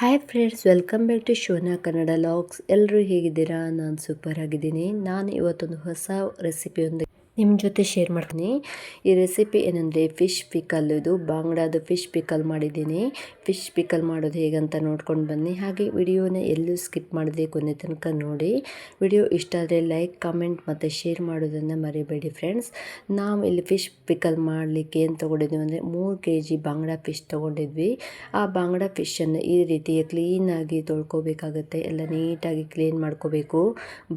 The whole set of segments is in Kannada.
Hi friends welcome back to Shona Kannada vlogs ಎಲ್ಲರೂ ಹೇಗಿದ್ದೀರಾ? ನಾನು ಸೂಪರ್ ಆಗಿದ್ದೀನಿ. ನಾನು ಇವತ್ತೊಂದು ಹೊಸ ರೆಸಿಪಿಯೊಂದು ನಿಮ್ಮ ಜೊತೆ ಶೇರ್ ಮಾಡ್ತೀನಿ. ಈ ರೆಸಿಪಿ ಏನಂದರೆ ಫಿಶ್ ಪಿಕಲ್ ಇದು. ಬಾಂಗ್ಡಾದು ಫಿಶ್ ಪಿಕಲ್ ಮಾಡಿದ್ದೀನಿ. ಫಿಶ್ ಪಿಕಲ್ ಮಾಡೋದು ಹೇಗಂತ ನೋಡ್ಕೊಂಡು ಬನ್ನಿ. ಹಾಗೆ ವಿಡಿಯೋನ ಎಲ್ಲೂ ಸ್ಕಿಪ್ ಮಾಡಿದೆ ಕೊನೆ ತನಕ ನೋಡಿ. ವಿಡಿಯೋ ಇಷ್ಟ ಆದರೆ ಲೈಕ್ ಕಮೆಂಟ್ ಮತ್ತು ಶೇರ್ ಮಾಡೋದನ್ನು ಮರಿಬೇಡಿ ಫ್ರೆಂಡ್ಸ್ ನಾವು ಇಲ್ಲಿ ಫಿಶ್ ಪಿಕಲ್ ಮಾಡಲಿಕ್ಕೆ ಏನು ತೊಗೊಂಡಿದ್ವಿ ಅಂದರೆ ಮೂರು ಕೆ ಜಿ ಬಾಂಗ್ಡಾ ಫಿಶ್ ತೊಗೊಂಡಿದ್ವಿ. ಆ ಬಾಂಗ್ಡಾ ಫಿಶನ್ನು ಈ ರೀತಿ ಕ್ಲೀನಾಗಿ ತೊಳ್ಕೊಬೇಕಾಗುತ್ತೆ. ಎಲ್ಲ ನೀಟಾಗಿ ಕ್ಲೀನ್ ಮಾಡ್ಕೋಬೇಕು.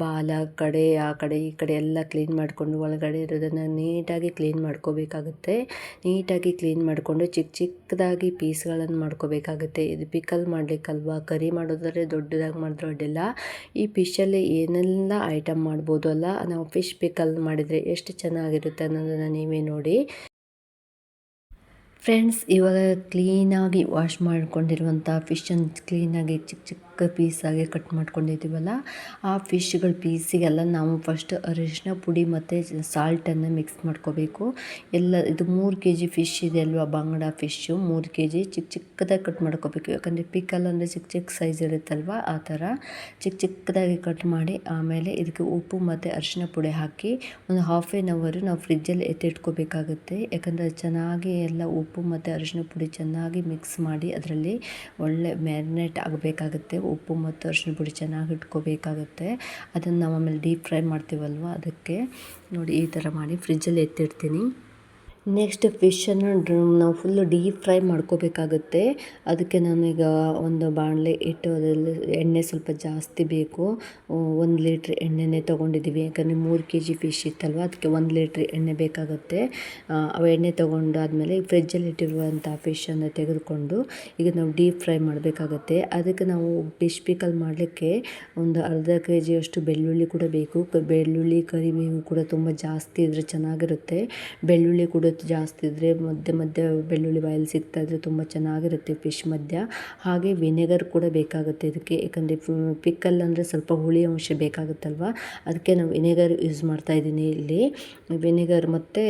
ಬಾಲ, ಕಡೆ, ಆ ಕಡೆ, ಈ ಕಡೆ ಎಲ್ಲ ಕ್ಲೀನ್ ಮಾಡಿಕೊಂಡು ಒಳಗಡೆ ಇರೋದನ್ನು ನೀಟಾಗಿ ಕ್ಲೀನ್ ಮಾಡ್ಕೋಬೇಕಾಗುತ್ತೆ. ನೀಟಾಗಿ ಕ್ಲೀನ್ ಮಾಡಿಕೊಂಡು ಚಿಕ್ಕ ಚಿಕ್ಕದಾಗಿ ಪೀಸ್ಗಳನ್ನು ಮಾಡ್ಕೋಬೇಕಾಗುತ್ತೆ. ಇದು ಪಿಕಲ್ ಮಾಡಲಿಕ್ಕಲ್ವಾ? ಕರಿ ಮಾಡೋದಾದ್ರೆ ದೊಡ್ಡದಾಗಿ ಮಾಡಿದ್ರೆ ಅಡ್ಡಿಲ್ಲ ಈ ಫಿಶಲ್ಲಿ ಏನೆಲ್ಲ ಐಟಮ್ ಮಾಡ್ಬೋದು ಅಲ್ಲ? ನಾವು ಫಿಶ್ ಪಿಕಲ್ ಮಾಡಿದರೆ ಎಷ್ಟು ಚೆನ್ನಾಗಿರುತ್ತೆ ಅನ್ನೋದನ್ನು ನೀವೇ ನೋಡಿ. ಫ್ರೆಂಡ್ಸ್, ಇವಾಗ ಕ್ಲೀನಾಗಿ ವಾಶ್ ಮಾಡ್ಕೊಂಡಿರುವಂಥ ಫಿಶನ್ನು ಕ್ಲೀನಾಗಿ ಚಿಕ್ಕ ಚಿಕ್ಕ ಪೀಸಾಗಿ ಕಟ್ ಮಾಡ್ಕೊಂಡಿದ್ದೀವಲ್ಲ, ಆ ಫಿಶ್ಗಳ ಪೀಸಿಗೆಲ್ಲ ನಾವು ಫಸ್ಟ್ ಅರಿಶಿನ ಪುಡಿ ಮತ್ತು ಸಾಲ್ಟನ್ನು ಮಿಕ್ಸ್ ಮಾಡ್ಕೋಬೇಕು. ಎಲ್ಲ ಇದು ಮೂರು ಕೆ ಜಿ ಫಿಶ್ ಇದೆ ಅಲ್ವಾ, ಬಂಗಡ ಫಿಶ್ಶು ಮೂರು ಕೆ ಜಿ ಚಿಕ್ಕ ಚಿಕ್ಕದಾಗಿ ಕಟ್ ಮಾಡ್ಕೋಬೇಕು. ಯಾಕಂದರೆ ಪಿಕಲ್ ಅಂದರೆ ಚಿಕ್ಕ ಚಿಕ್ಕ ಸೈಜ್ ಇರುತ್ತಲ್ವ, ಆ ಥರ. ಚಿಕ್ಕ ಚಿಕ್ಕದಾಗಿ ಕಟ್ ಮಾಡಿ ಆಮೇಲೆ ಇದಕ್ಕೆ ಉಪ್ಪು ಮತ್ತು ಅರಿಶಿನ ಪುಡಿ ಹಾಕಿ ಒಂದು ಹಾಫ್ ಎನ್ ಅವರು ನಾವು ಫ್ರಿಜ್ಜಲ್ಲಿ ಎತ್ತಿಟ್ಕೋಬೇಕಾಗುತ್ತೆ. ಯಾಕಂದರೆ ಚೆನ್ನಾಗಿ ಎಲ್ಲ ಉಪ್ಪು ಮತ್ತು ಅರಿಶಿನ ಪುಡಿ ಚೆನ್ನಾಗಿ ಮಿಕ್ಸ್ ಮಾಡಿ ಅದರಲ್ಲಿ ಒಳ್ಳೆ ಮ್ಯಾರಿನೇಟ್ ಆಗಬೇಕಾಗುತ್ತೆ. ಉಪ್ಪು ಮತ್ತು ಅರಿಶಿನ ಪುಡಿ ಚೆನ್ನಾಗಿ ಇಟ್ಕೋಬೇಕಾಗುತ್ತೆ. ಅದನ್ನು ನಾವು ಆಮೇಲೆ ಡೀಪ್ ಫ್ರೈ ಮಾಡ್ತೀವಲ್ವ ಅದಕ್ಕೆ. ನೋಡಿ ಈ ಥರ ಮಾಡಿ ಫ್ರಿಜ್ಜಲ್ಲಿ ಎತ್ತಿಡ್ತೀನಿ. ನೆಕ್ಸ್ಟ್ ಫಿಶನ್ನು ನಾವು ಫುಲ್ಲು ಡೀಪ್ ಫ್ರೈ ಮಾಡ್ಕೋಬೇಕಾಗುತ್ತೆ. ಅದಕ್ಕೆ ನಾನೀಗ ಒಂದು ಬಾಣಲೆ ಇಟ್ಟು ಅದರಲ್ಲಿ ಎಣ್ಣೆ ಸ್ವಲ್ಪ ಜಾಸ್ತಿ ಬೇಕು. ಒಂದು ಲೀಟ್ರ್ ಎಣ್ಣೆನೇ ತೊಗೊಂಡಿದ್ದೀವಿ. ಯಾಕಂದರೆ ಮೂರು ಕೆ ಜಿ ಫಿಶ್ ಇತ್ತಲ್ವ, ಅದಕ್ಕೆ ಒಂದು ಲೀಟ್ರ್ ಎಣ್ಣೆ ಬೇಕಾಗುತ್ತೆ. ಅವು ಎಣ್ಣೆ ತೊಗೊಂಡಾದ್ಮೇಲೆ ಫ್ರಿಜ್ಜಲ್ಲಿ ಇಟ್ಟಿರುವಂಥ ಫಿಶನ್ನು ತೆಗೆದುಕೊಂಡು ಈಗ ನಾವು ಡೀಪ್ ಫ್ರೈ ಮಾಡಬೇಕಾಗುತ್ತೆ. ಅದಕ್ಕೆ ನಾವು ಫಿಶ್ ಪಿಕಲ್ ಮಾಡಲಿಕ್ಕೆ ಒಂದು ಅರ್ಧ ಕೆ ಜಿಯಷ್ಟು ಬೆಳ್ಳುಳ್ಳಿ ಕೂಡ ಬೇಕು. ಬೆಳ್ಳುಳ್ಳಿ, ಕರಿಬೇವು ಕೂಡ ತುಂಬ ಜಾಸ್ತಿ ಇದ್ದರೆ ಚೆನ್ನಾಗಿರುತ್ತೆ. ಬೆಳ್ಳುಳ್ಳಿ ಕೂಡ ಜಾಸ್ತಿ ಇದ್ದರೆ ಮಧ್ಯೆ ಮಧ್ಯೆ ಬೆಳ್ಳುಳ್ಳಿ ಬಾಯಲ್ಲಿ ಸಿಗ್ತಾ ಇದ್ದರೆ ತುಂಬ ಚೆನ್ನಾಗಿರುತ್ತೆ ಫಿಶ್ ಮಧ್ಯ. ಹಾಗೆ ವಿನೆಗರ್ ಕೂಡ ಬೇಕಾಗುತ್ತೆ ಇದಕ್ಕೆ. ಯಾಕಂದರೆ ಪಿಕ್ಕಲ್ ಅಂದರೆ ಸ್ವಲ್ಪ ಹುಳಿ ಅಂಶ ಬೇಕಾಗುತ್ತಲ್ವ? ಅದಕ್ಕೆ ನಾವು ವಿನೆಗರ್ ಯೂಸ್ ಮಾಡ್ತಾ ಇದ್ದೀನಿ ಇಲ್ಲಿ. ವಿನೆಗರ್ ಮತ್ತು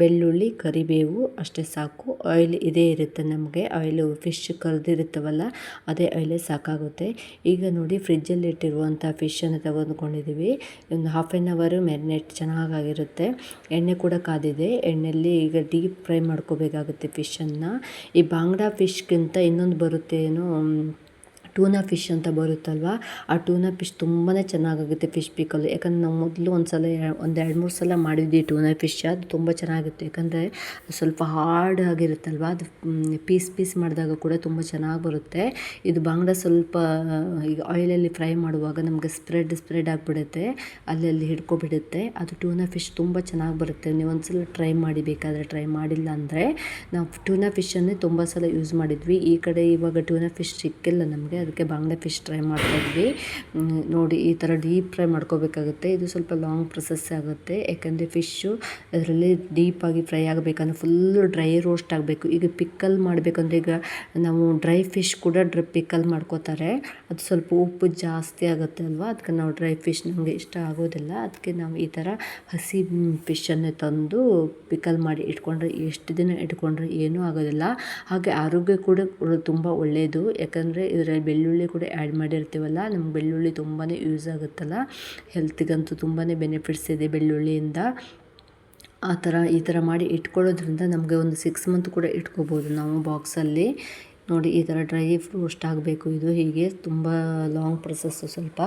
ಬೆಳ್ಳುಳ್ಳಿ, ಕರಿಬೇವು ಅಷ್ಟೇ ಸಾಕು. ಆಯಿಲ್ ಇದೇ ಇರುತ್ತೆ ನಮಗೆ. ಆಯಿಲು ಫಿಶ್ ಕರೆದಿರುತ್ತವಲ್ಲ, ಅದೇ ಆಯಿಲೇ ಸಾಕಾಗುತ್ತೆ. ಈಗ ನೋಡಿ ಫ್ರಿಜ್ಜಲ್ಲಿ ಇಟ್ಟಿರುವಂಥ ಫಿಶನ್ನು ತೆಗೆದುಕೊಂಡಿದ್ದೀವಿ ಒಂದು ಹಾಫ್ ಆ್ಯನ್ ಅವರು ಮ್ಯಾರಿನೇಟ್ ಚೆನ್ನಾಗಾಗಿರುತ್ತೆ. ಎಣ್ಣೆ ಕೂಡ ಕಾದಿದೆ. ಎಣ್ಣೆಯಲ್ಲಿ ಈಗ ಡೀಪ್ ಫ್ರೈ ಮಾಡ್ಕೋಬೇಕಾಗುತ್ತೆ ಫಿಶನ್ನು ಈ ಬಾಂಗ್ಡಾ ಫಿಶ್ಗಿಂತ ಇನ್ನೊಂದು ಬರುತ್ತೆ ಏನೋ ಟೂನಾ ಫಿಶ್ ಅಂತ ಬರುತ್ತಲ್ವ? ಆ ಟೂನಾ ಫಿಶ್ ತುಂಬಾ ಚೆನ್ನಾಗಾಗುತ್ತೆ ಫಿಶ್ ಪಿಕಲ್ಲು ಯಾಕಂದ್ರೆ ನಾವು ಮೊದಲು ಒಂದು ಸಲ ಒಂದು ಎರಡು ಮೂರು ಸಲ ಮಾಡಿದ್ವಿ ಟೂನಾ ಫಿಶ್. ಅದು ತುಂಬ ಚೆನ್ನಾಗಿತ್ತು. ಯಾಕಂದರೆ ಸ್ವಲ್ಪ ಹಾರ್ಡ್ ಆಗಿರುತ್ತಲ್ವ? ಅದು ಪೀಸ್ ಪೀಸ್ ಮಾಡಿದಾಗ ಕೂಡ ತುಂಬ ಚೆನ್ನಾಗಿ ಬರುತ್ತೆ. ಇದು ಬಾಂಗ್ಡಾ ಸ್ವಲ್ಪ ಈಗ ಆಯಿಲಲ್ಲಿ ಫ್ರೈ ಮಾಡುವಾಗ ನಮಗೆ ಸ್ಪ್ರೆಡ್ ಸ್ಪ್ರೆಡ್ ಆಗಿಬಿಡುತ್ತೆ. ಅಲ್ಲಲ್ಲಿ ಹಿಡ್ಕೊಬಿಡುತ್ತೆ. ಅದು ಟೂನಾ ಫಿಶ್ ತುಂಬ ಚೆನ್ನಾಗಿ ಬರುತ್ತೆ. ನೀವು ಒಂದ್ಸಲ ಟ್ರೈ ಮಾಡಿ, ಬೇಕಾದರೆ ಟ್ರೈ ಮಾಡಿಲ್ಲ ಅಂದರೆ, ನಾವು ಟೂನಾ ಫಿಶನ್ನೇ ತುಂಬ ಸಲ ಯೂಸ್ ಮಾಡಿದ್ವಿ. ಈ ಕಡೆ ಇವಾಗ ಟೂನಾ ಫಿಶ್ ಸಿಕ್ಕಿಲ್ಲ ನಮಗೆ. ಅದಕ್ಕೆ ಬಾಂಗ್ಡೆ ಫಿಶ್ ಟ್ರೈ ಮಾಡ್ತಾಯಿದ್ವಿ. ನೋಡಿ ಈ ಥರ ಡೀಪ್ ಫ್ರೈ ಮಾಡ್ಕೋಬೇಕಾಗುತ್ತೆ. ಇದು ಸ್ವಲ್ಪ ಲಾಂಗ್ ಪ್ರೊಸೆಸ್ ಆಗುತ್ತೆ. ಯಾಕಂದರೆ ಫಿಶ್ಶು ಅದರಲ್ಲಿ ಡೀಪಾಗಿ ಫ್ರೈ ಆಗಬೇಕಂದ್ರೆ ಫುಲ್ಲು ಡ್ರೈ ರೋಸ್ಟ್ ಆಗಬೇಕು. ಈಗ ಪಿಕ್ಕಲ್ ಮಾಡಬೇಕಂದ್ರೆ ಈಗ ನಾವು ಡ್ರೈ ಫಿಶ್ ಕೂಡ ಡ್ರೈ ಪಿಕ್ಕಲ್ ಮಾಡ್ಕೋತಾರೆ. ಅದು ಸ್ವಲ್ಪ ಉಪ್ಪು ಜಾಸ್ತಿ ಆಗುತ್ತೆ ಅಲ್ವಾ? ಅದಕ್ಕೆ ನಾವು ಡ್ರೈ ಫಿಶ್ ನಮಗೆ ಇಷ್ಟ ಆಗೋದಿಲ್ಲ. ಅದಕ್ಕೆ ನಾವು ಈ ಥರ ಹಸಿ ಫಿಶನ್ನೇ ತಂದು ಪಿಕ್ಕಲ್ ಮಾಡಿ ಇಟ್ಕೊಂಡ್ರೆ ಎಷ್ಟು ದಿನ ಇಟ್ಕೊಂಡ್ರೆ ಏನೂ ಆಗೋದಿಲ್ಲ. ಹಾಗೆ ಆರೋಗ್ಯ ಕೂಡ ತುಂಬ ಒಳ್ಳೆಯದು ಯಾಕಂದರೆ ಇದರಲ್ಲಿ ಬೆಳ್ಳುಳ್ಳಿ ಕೂಡ ಆ್ಯಡ್ ಮಾಡಿರ್ತೀವಲ್ಲ, ನಮ್ಗೆ ಬೆಳ್ಳುಳ್ಳಿ ತುಂಬಾ ಯೂಸ್ ಆಗುತ್ತಲ್ಲ. ಹೆಲ್ತಿಗಂತೂ ತುಂಬಾ ಬೆನಿಫಿಟ್ಸ್ ಇದೆ ಬೆಳ್ಳುಳ್ಳಿಯಿಂದ. ಆ ಥರ ಈ ಥರ ಮಾಡಿ ಇಟ್ಕೊಳ್ಳೋದ್ರಿಂದ ನಮಗೆ ಒಂದು ಸಿಕ್ಸ್ ಮಂತ್ ಕೂಡ ಇಟ್ಕೋಬೋದು ನಾವು ಬಾಕ್ಸಲ್ಲಿ ನೋಡಿ, ಈ ಥರ ಡ್ರೈ ರೋಸ್ಟ್ ಆಗಬೇಕು, ಇದು ಹೀಗೆ ತುಂಬ ಲಾಂಗ್ ಪ್ರೊಸೆಸ್ಸು ಸ್ವಲ್ಪ.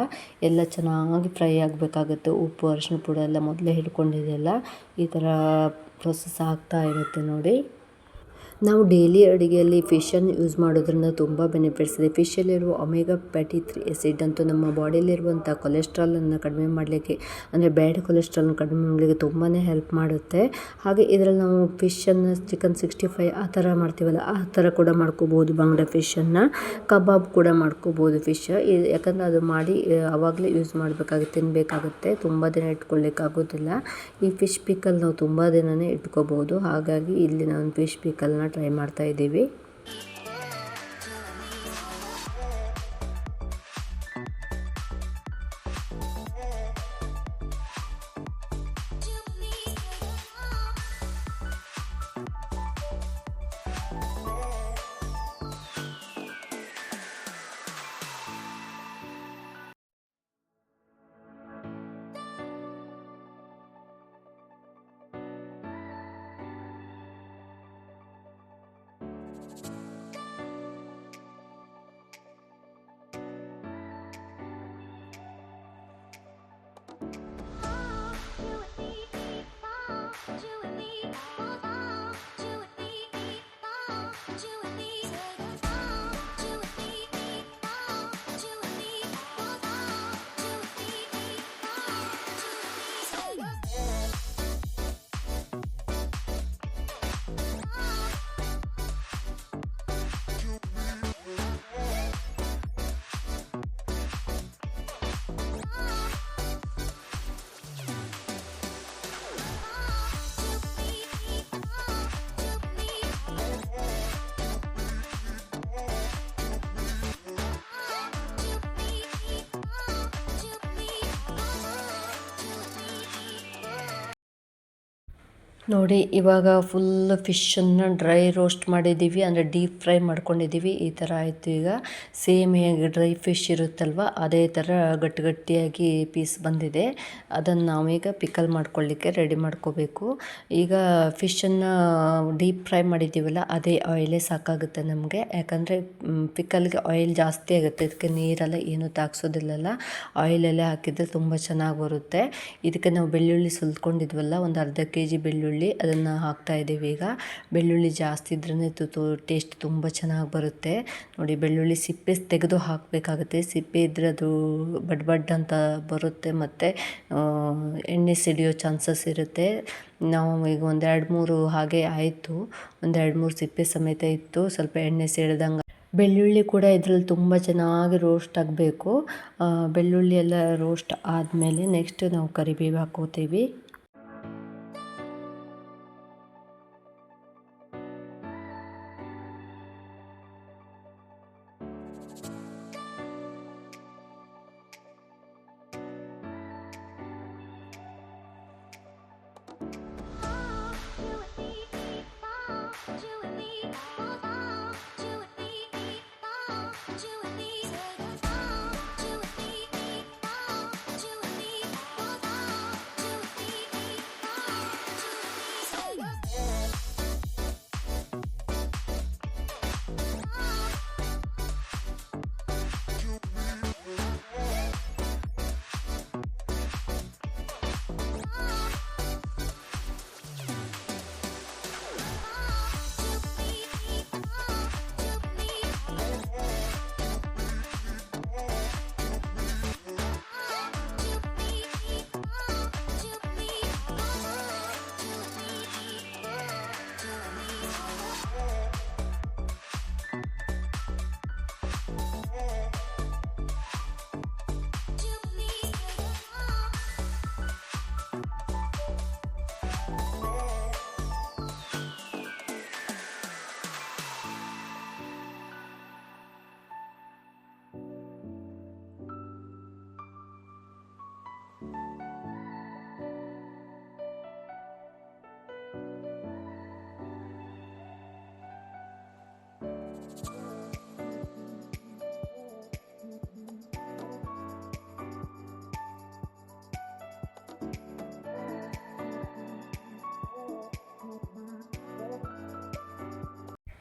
ಎಲ್ಲ ಚೆನ್ನಾಗಿ ಫ್ರೈ ಆಗಬೇಕಾಗುತ್ತೆ, ಉಪ್ಪು ಅರಿಶಿನ ಪುಡಿ ಎಲ್ಲ ಮೊದಲೇ ಹಿಡ್ಕೊಂಡಿದೆಯಲ್ಲ, ಈ ಥರ ಪ್ರೊಸೆಸ್ ಆಗ್ತಾ ಇರುತ್ತೆ ನೋಡಿ. ನಾವು ಡೈಲಿ ಅಡುಗೆಯಲ್ಲಿ ಫಿಶನ್ನು ಯೂಸ್ ಮಾಡೋದ್ರಿಂದ ತುಂಬ ಬೆನಿಫಿಟ್ಸ್ ಇದೆ. ಫಿಶಲ್ಲಿರುವ ಒಮೆಗಾ ಪ್ಯಾಟಿ ತ್ರೀ ಎಸಿಡ್ ಅಂತೂ ನಮ್ಮ ಬಾಡಿಯಲ್ಲಿರುವಂಥ ಕೊಲೆಸ್ಟ್ರಾಲನ್ನು ಕಡಿಮೆ ಮಾಡಲಿಕ್ಕೆ, ಅಂದರೆ ಬ್ಯಾಡ್ ಕೊಲೆಸ್ಟ್ರಾಲ್ನ ಕಡಿಮೆ ಮಾಡಲಿಕ್ಕೆ ತುಂಬಾ ಹೆಲ್ಪ್ ಮಾಡುತ್ತೆ. ಹಾಗೆ ಇದರಲ್ಲಿ ನಾವು ಫಿಶನ್ನು ಚಿಕನ್ ಸಿಕ್ಸ್ಟಿ ಫೈ ಆ ಥರ ಮಾಡ್ತೀವಲ್ಲ, ಆ ಥರ ಕೂಡ ಮಾಡ್ಕೋಬೋದು ಬಂಗ್ಡೆ ಫಿಶನ್ನು ಕಬಾಬ್ ಕೂಡ ಮಾಡ್ಕೋಬೋದು ಫಿಶ್ ಯಾಕಂದರೆ ಅದು ಮಾಡಿ ಆವಾಗಲೇ ಯೂಸ್ ಮಾಡಬೇಕಾಗುತ್ತೆ ತಿನ್ನಬೇಕಾಗುತ್ತೆ ತುಂಬ ದಿನ ಇಟ್ಕೊಳ್ಳಿಕ್ಕಾಗೋದಿಲ್ಲ ಈ ಫಿಶ್ ಪಿಕಲ್ ನಾವು ತುಂಬ ದಿನವೇ ಇಟ್ಕೋಬೋದು. ಹಾಗಾಗಿ ಇಲ್ಲಿ ನಾವು ಫಿಶ್ ಪಿಕಲ್ನ ಟ್ರೈ ಮಾಡ್ತಾ ನೋಡಿ, ಇವಾಗ ಫುಲ್ ಫಿಶನ್ನು ಡ್ರೈ ರೋಸ್ಟ್ ಮಾಡಿದ್ದೀವಿ ಅಂದರೆ ಡೀಪ್ ಫ್ರೈ ಮಾಡ್ಕೊಂಡಿದ್ದೀವಿ ಈ ಥರ ಆಯಿತು ಈಗ. ಸೇಮ್ ಹೇಗೆ ಡ್ರೈ ಫಿಶ್ ಇರುತ್ತಲ್ವ, ಅದೇ ಥರ ಗಟ್ಟಿ ಗಟ್ಟಿಯಾಗಿ ಪೀಸ್ ಬಂದಿದೆ. ಅದನ್ನು ನಾವೀಗ ಪಿಕಲ್ ಮಾಡ್ಕೊಳ್ಳಿಕ್ಕೆ ರೆಡಿ ಮಾಡ್ಕೋಬೇಕು. ಈಗ ಫಿಶನ್ನು ಡೀಪ್ ಫ್ರೈ ಮಾಡಿದ್ದೀವಲ್ಲ ಅದೇ ಆಯಿಲೇ ಸಾಕಾಗುತ್ತೆ ನಮಗೆ. ಯಾಕಂದರೆ ಪಿಕಲ್ಗೆ ಆಯಿಲ್ ಜಾಸ್ತಿ ಆಗುತ್ತೆ. ಇದಕ್ಕೆ ನೀರೆಲ್ಲ ಏನೂ ತಾಕ್ಸೋದಿಲ್ಲಲ್ಲ ಆಯಿಲೆಲ್ಲ ಹಾಕಿದರೆ ತುಂಬ ಚೆನ್ನಾಗಿ ಬರುತ್ತೆ. ಇದಕ್ಕೆ ನಾವು ಬೆಳ್ಳುಳ್ಳಿ ಸುಲ್ಕೊಂಡಿದ್ವಲ್ಲ ಒಂದು ಅರ್ಧ ಕೆ ಜಿ ಬೆಳ್ಳುಳ್ಳಿ ಅದನ್ನು ಹಾಕ್ತಾ ಇದ್ದೀವಿ ಈಗ. ಬೆಳ್ಳುಳ್ಳಿ ಜಾಸ್ತಿ ಇದ್ರೇ ಟೇಸ್ಟ್ ತುಂಬ ಚೆನ್ನಾಗಿ ಬರುತ್ತೆ. ನೋಡಿ, ಬೆಳ್ಳುಳ್ಳಿ ಸಿಪ್ಪೆ ತೆಗೆದು ಹಾಕಬೇಕಾಗುತ್ತೆ. ಸಿಪ್ಪೆ ಇದ್ದರೆ ಅದು ಬಡ್ ಬಡ್ ಅಂತ ಬರುತ್ತೆ ಮತ್ತು ಎಣ್ಣೆ ಸಿಡಿಯೋ ಚಾನ್ಸಸ್ ಇರುತ್ತೆ. ನಾವು ಈಗ ಒಂದೆರಡು ಮೂರು ಹಾಗೆ ಆಯಿತು. ಒಂದೆರಡು ಮೂರು ಸಿಪ್ಪೆ ಸಮೇತ ಇತ್ತು. ಸ್ವಲ್ಪ ಎಣ್ಣೆ ಸಿಡ್ದಂಗೆ ಬೆಳ್ಳುಳ್ಳಿ ಕೂಡ ಇದರಲ್ಲಿ ತುಂಬ ಚೆನ್ನಾಗಿ ರೋಸ್ಟ್ ಆಗಬೇಕು. ಬೆಳ್ಳುಳ್ಳಿ ಎಲ್ಲ ರೋಸ್ಟ್ ಆದಮೇಲೆ ನೆಕ್ಸ್ಟ್ ನಾವು ಕರಿಬೇವು ಹಾಕೋತೀವಿ.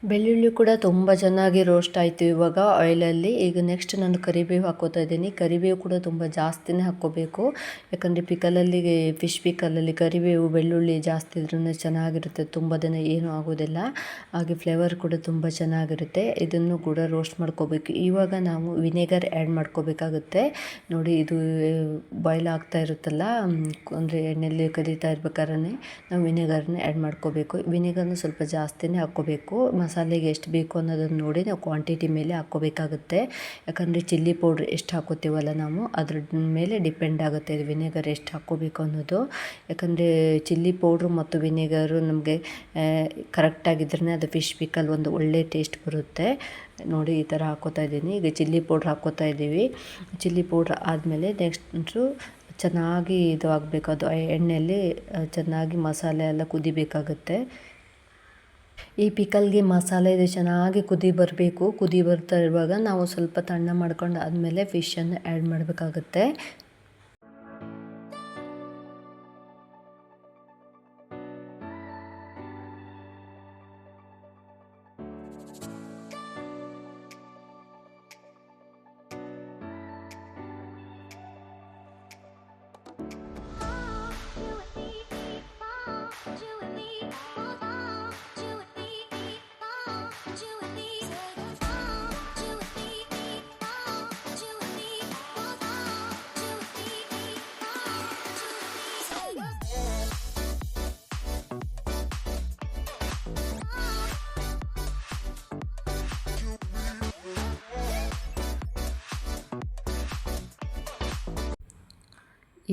ಬೆಳ್ಳುಳ್ಳಿ ಕೂಡ ತುಂಬ ಚೆನ್ನಾಗಿ ರೋಸ್ಟ್ ಆಯಿತು ಇವಾಗ ಆಯಿಲಲ್ಲಿ ಈಗ ನೆಕ್ಸ್ಟ್ ನಾನು ಕರಿಬೇವು ಹಾಕೋತಾ ಇದ್ದೀನಿ. ಕರಿಬೇವು ಕೂಡ ತುಂಬ ಜಾಸ್ತಿನೇ ಹಾಕ್ಕೋಬೇಕು. ಯಾಕಂದರೆ ಪಿಕಲಲ್ಲಿ ಫಿಶ್ ಪಿಕಲಲ್ಲಿ ಕರಿಬೇವು, ಬೆಳ್ಳುಳ್ಳಿ ಜಾಸ್ತಿ ಇದ್ರೂ ಚೆನ್ನಾಗಿರುತ್ತೆ. ತುಂಬ ದಿನ ಏನೂ ಆಗೋದಿಲ್ಲ. ಹಾಗೆ ಫ್ಲೇವರ್ ಕೂಡ ತುಂಬ ಚೆನ್ನಾಗಿರುತ್ತೆ. ಇದನ್ನು ಕೂಡ ರೋಸ್ಟ್ ಮಾಡ್ಕೋಬೇಕು. ಇವಾಗ ನಾವು ವಿನೆಗರ್ ಆ್ಯಡ್ ಮಾಡ್ಕೋಬೇಕಾಗುತ್ತೆ. ನೋಡಿ, ಇದು ಬಾಯ್ಲ್ ಆಗ್ತಾ ಇರುತ್ತಲ್ಲ ಅಂದರೆ ಎಣ್ಣೆಯಲ್ಲಿ ಕದೀತಾ ಇರ್ಬೇಕಾದ್ರೆ ನಾವು ವಿನೆಗರ್ನ ಆ್ಯಡ್ ಮಾಡ್ಕೋಬೇಕು. ವಿನೆಗರ್ನ ಸ್ವಲ್ಪ ಜಾಸ್ತಿನೇ ಹಾಕ್ಕೋಬೇಕು. ಮಸಾಲೆಗೆ ಎಷ್ಟು ಬೇಕು ಅನ್ನೋದನ್ನು ನೋಡಿ ನಾವು ಕ್ವಾಂಟಿಟಿ ಮೇಲೆ ಹಾಕ್ಕೋಬೇಕಾಗುತ್ತೆ. ಯಾಕಂದರೆ ಚಿಲ್ಲಿ ಪೌಡ್ರ್ ಎಷ್ಟು ಹಾಕೋತೀವಲ್ಲ ನಾವು ಅದ್ರ ಮೇಲೆ ಡಿಪೆಂಡ್ ಆಗುತ್ತೆ ವಿನೆಗರ್ ಎಷ್ಟು ಹಾಕ್ಕೋಬೇಕು ಅನ್ನೋದು. ಯಾಕಂದರೆ ಚಿಲ್ಲಿ ಪೌಡ್ರು ಮತ್ತು ವಿನೆಗರು ನಮಗೆ ಕರೆಕ್ಟಾಗಿದ್ರೇ ಅದು ಫಿಶ್ ಪಿಕಲ್ ಒಂದು ಒಳ್ಳೆ ಟೇಸ್ಟ್ ಬರುತ್ತೆ. ನೋಡಿ ಈ ಥರ ಹಾಕೋತಾ ಇದ್ದೀನಿ. ಈಗ ಚಿಲ್ಲಿ ಪೌಡ್ರ್ ಹಾಕೋತಾ ಇದ್ದೀವಿ. ಚಿಲ್ಲಿ ಪೌಡ್ರ್ ಆದಮೇಲೆ ನೆಕ್ಸ್ಟು ಚೆನ್ನಾಗಿ ಇದು ಆಗಬೇಕು. ಅದು ಎಣ್ಣೆಯಲ್ಲಿ ಚೆನ್ನಾಗಿ ಮಸಾಲೆ ಎಲ್ಲ ಕುದಿಬೇಕಾಗುತ್ತೆ. ಈ ಪಿಕಲ್ಗೆ ಮಸಾಲೆ ಇದು ಚೆನ್ನಾಗಿ ಕುದಿ ಬರಬೇಕು. ಕುದಿ ಬರ್ತಾ ಇರುವಾಗ ನಾವು ಸ್ವಲ್ಪ ತಣ್ಣ ಮಾಡ್ಕೊಂಡು ಆದಮೇಲೆ ಫಿಶನ್ನು ಆ್ಯಡ್ ಮಾಡಬೇಕಾಗುತ್ತೆ.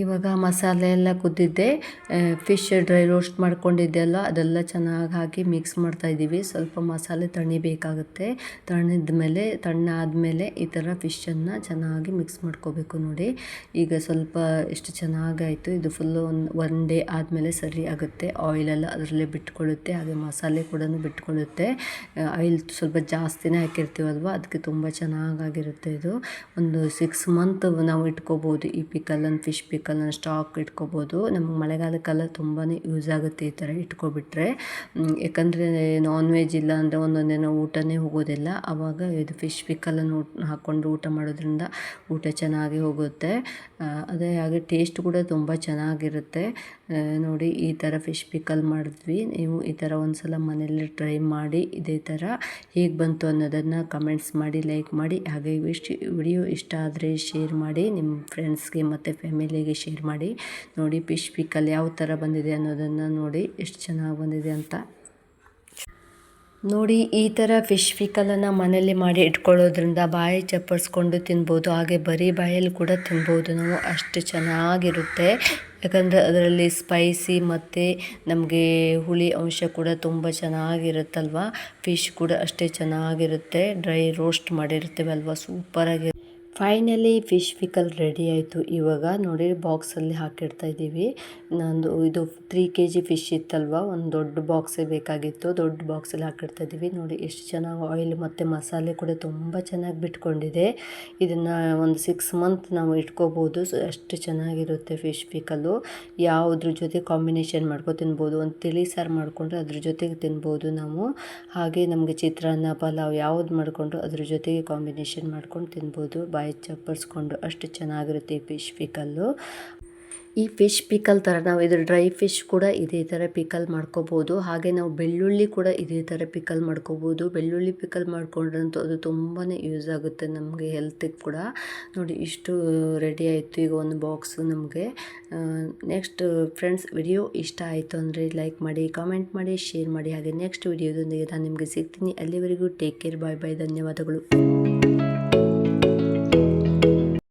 ಇವಾಗ ಮಸಾಲೆ ಎಲ್ಲ ಕುದ್ದಿದ್ದೆ ಫಿಶ್ ಡ್ರೈ ರೋಸ್ಟ್ ಮಾಡ್ಕೊಂಡಿದ್ದೆ ಅಲ್ಲ, ಅದೆಲ್ಲ ಚೆನ್ನಾಗಿ ಹಾಕಿ ಮಿಕ್ಸ್ ಮಾಡ್ತಾ ಇದ್ದೀವಿ. ಸ್ವಲ್ಪ ಮಸಾಲೆ ತಣಿಬೇಕಾಗುತ್ತೆ ತಣಿದ ಮೇಲೆ ತಣ್ಣಾದಮೇಲೆ ಈ ಥರ ಫಿಶನ್ನು ಚೆನ್ನಾಗಿ ಮಿಕ್ಸ್ ಮಾಡ್ಕೋಬೇಕು ನೋಡಿ. ಈಗ ಸ್ವಲ್ಪ ಎಷ್ಟು ಚೆನ್ನಾಗಾಯಿತು. ಇದು ಫುಲ್ಲು ಒಂದು ಒನ್ ಡೇ ಆದಮೇಲೆ ಸರಿ ಆಗುತ್ತೆ. ಆಯಿಲೆಲ್ಲ ಅದರಲ್ಲೇ ಬಿಟ್ಕೊಳ್ಳುತ್ತೆ, ಹಾಗೆ ಮಸಾಲೆ ಕೂಡ ಬಿಟ್ಕೊಳ್ಳುತ್ತೆ. ಆಯಿಲ್ ಸ್ವಲ್ಪ ಜಾಸ್ತಿನೇ ಹಾಕಿರ್ತೀವಲ್ವ ಅದಕ್ಕೆ ತುಂಬ ಚೆನ್ನಾಗಾಗಿರುತ್ತೆ ಇದು. ಒಂದು ಸಿಕ್ಸ್ ಮಂತ್ ನಾವು ಇಟ್ಕೋಬೋದು ಈ ಪಿಕಲನ್ನು ಫಿಶ್ ಪಿಕಲನ್ನು ಸ್ಟಾಕ್ ಇಟ್ಕೋಬೋದು. ನಮ್ಗೆ ಮಳೆಗಾಲಕ್ಕೆಲ್ಲ ತುಂಬಾ ಯೂಸ್ ಆಗುತ್ತೆ ಈ ಥರ ಇಟ್ಕೊಬಿಟ್ರೆ. ಯಾಕಂದರೆ ನಾನ್ ವೆಜ್ ಇಲ್ಲ ಅಂದರೆ ಒಂದೊಂದಿನ ಊಟನೇ ಹೋಗೋದಿಲ್ಲ. ಆವಾಗ ಇದು ಫಿಶ್ ಪಿಕ್ಕಲನ್ನು ಹಾಕ್ಕೊಂಡು ಊಟ ಮಾಡೋದ್ರಿಂದ ಊಟ ಚೆನ್ನಾಗಿ ಹೋಗುತ್ತೆ. ಅದೇ ಹಾಗೆ ಟೇಸ್ಟ್ ಕೂಡ ತುಂಬ ಚೆನ್ನಾಗಿರುತ್ತೆ. ನೋಡಿ ಈ ಥರ ಫಿಶ್ ಪಿಕಲ್ ಮಾಡಿದ್ವಿ. ನೀವು ಈ ಥರ ಒಂದು ಸಲ ಮನೆಯಲ್ಲಿ ಟ್ರೈ ಮಾಡಿ ಇದೇ ಥರ ಹೇಗೆ ಬಂತು ಅನ್ನೋದನ್ನು ಕಮೆಂಟ್ಸ್ ಮಾಡಿ ಲೈಕ್ ಮಾಡಿ. ಹಾಗೆ ಇಷ್ಟು ವಿಡಿಯೋ ಇಷ್ಟ ಆದರೆ ಶೇರ್ ಮಾಡಿ. ನಿಮ್ಮ ಫ್ರೆಂಡ್ಸ್ಗೆ ಮತ್ತು ಫ್ಯಾಮಿಲಿಗೆ ಶೇರ್ ಮಾಡಿ. ನೋಡಿ ಫಿಶ್ ಪಿಕಲ್ ಯಾವ ಥರ ಬಂದಿದೆ ಅನ್ನೋದನ್ನು ನೋಡಿ, ಎಷ್ಟು ಚೆನ್ನಾಗಿ ಬಂದಿದೆ ಅಂತ. ನೋಡಿ, ಈ ಥರ ಫಿಶ್ ಪಿಕಲನ್ನು ಮನೇಲಿ ಮಾಡಿ ಇಟ್ಕೊಳ್ಳೋದ್ರಿಂದ ಬಾಯಿ ಚಪ್ಪರಿಸ್ಕೊಂಡು ತಿನ್ಬೋದು, ಹಾಗೆ ಬರೀ ಬಾಯಲ್ಲಿ ಕೂಡ ತಿನ್ಬೋದು. ನಾವು ಅಷ್ಟು ಚೆನ್ನಾಗಿರುತ್ತೆ. ಯಾಕಂದರೆ ಅದರಲ್ಲಿ ಸ್ಪೈಸಿ ಮತ್ತು ನಮಗೆ ಹುಳಿ ಅಂಶ ಕೂಡ ತುಂಬ ಚೆನ್ನಾಗಿರುತ್ತಲ್ವ? ಫಿಶ್ ಕೂಡ ಅಷ್ಟೇ ಚೆನ್ನಾಗಿರುತ್ತೆ. ಡ್ರೈ ರೋಸ್ಟ್ ಮಾಡಿರ್ತೀವಲ್ವ? ಸೂಪರಾಗಿ ಫೈನಲಿ ಫಿಶ್ ಪಿಕಲ್ ರೆಡಿ ಆಯಿತು. ಇವಾಗ ನೋಡಿ ಬಾಕ್ಸಲ್ಲಿ ಹಾಕಿಡ್ತಾ ಇದ್ದೀವಿ. ನಂದು ಇದು ತ್ರೀ ಕೆ ಜಿ ಫಿಶ್ ಇತ್ತಲ್ವ? ಒಂದು ದೊಡ್ಡ ಬಾಕ್ಸೇ ಬೇಕಾಗಿತ್ತು. ದೊಡ್ಡ ಬಾಕ್ಸಲ್ಲಿ ಹಾಕಿಡ್ತಾ ಇದ್ದೀವಿ. ನೋಡಿ ಎಷ್ಟು ಚೆನ್ನಾಗಿ ಆಯಿಲ್ ಮತ್ತು ಮಸಾಲೆ ಕೂಡ ತುಂಬ ಚೆನ್ನಾಗಿ ಬಿಟ್ಕೊಂಡಿದೆ. ಇದನ್ನು ಒಂದು ಸಿಕ್ಸ್ ಮಂತ್ ನಾವು ಇಟ್ಕೋಬೋದು. ಅಷ್ಟು ಚೆನ್ನಾಗಿರುತ್ತೆ ಫಿಶ್ ಪಿಕಲ್ಲು ಯಾವುದ್ರ ಜೊತೆ ಕಾಂಬಿನೇಷನ್ ಮಾಡ್ಕೊ ತಿನ್ಬೋದು ಒಂದು ತಿಳಿ ಸಾರು ಮಾಡಿಕೊಂಡ್ರೆ ಅದ್ರ ಜೊತೆಗೆ ತಿನ್ಬೋದು ನಾವು. ಹಾಗೆ ನಮಗೆ ಚಿತ್ರಾನ್ನ, ಪಲಾವ್ ಯಾವ್ದು ಮಾಡಿಕೊಂಡ್ರು ಅದ್ರ ಜೊತೆಗೆ ಕಾಂಬಿನೇಷನ್ ಮಾಡ್ಕೊಂಡು ತಿನ್ಬೋದು. ಬಾಯಿ ಚಪ್ಪರಿಸ್ಕೊಂಡು ಅಷ್ಟು ಚೆನ್ನಾಗಿರುತ್ತೆ ಫಿಶ್ ಪಿಕಲ್ಲು. ಈ ಫಿಶ್ ಪಿಕಲ್ ಥರ ನಾವು ಇದು ಡ್ರೈ ಫಿಶ್ ಕೂಡ ಇದೇ ಥರ ಪಿಕಲ್ ಮಾಡ್ಕೋಬೋದು. ಹಾಗೆ ನಾವು ಬೆಳ್ಳುಳ್ಳಿ ಕೂಡ ಇದೇ ಥರ ಪಿಕಲ್ ಮಾಡ್ಕೋಬೋದು. ಬೆಳ್ಳುಳ್ಳಿ ಪಿಕಲ್ ಮಾಡ್ಕೊಂಡ್ರಂತೂ ಅದು ತುಂಬಾ ಯೂಸ್ ಆಗುತ್ತೆ ನಮಗೆ ಹೆಲ್ತಿಗೆ ಕೂಡ. ನೋಡಿ, ಇಷ್ಟು ರೆಡಿ ಆಯಿತು ಈಗ ಒಂದು ಬಾಕ್ಸು ನಮಗೆ. ನೆಕ್ಸ್ಟ್ ಫ್ರೆಂಡ್ಸ್, ವಿಡಿಯೋ ಇಷ್ಟ ಆಯಿತು ಅಂದರೆ ಲೈಕ್ ಮಾಡಿ, ಕಾಮೆಂಟ್ ಮಾಡಿ, ಶೇರ್ ಮಾಡಿ. ಹಾಗೆ ನೆಕ್ಸ್ಟ್ ವಿಡಿಯೋದೊಂದಿಗೆ ನಾನು ನಿಮಗೆ ಸಿಗ್ತೀನಿ. ಅಲ್ಲಿವರೆಗೂ ಟೇಕ್ ಕೇರ್, ಬಾಯ್ ಬಾಯ್. ಧನ್ಯವಾದಗಳು.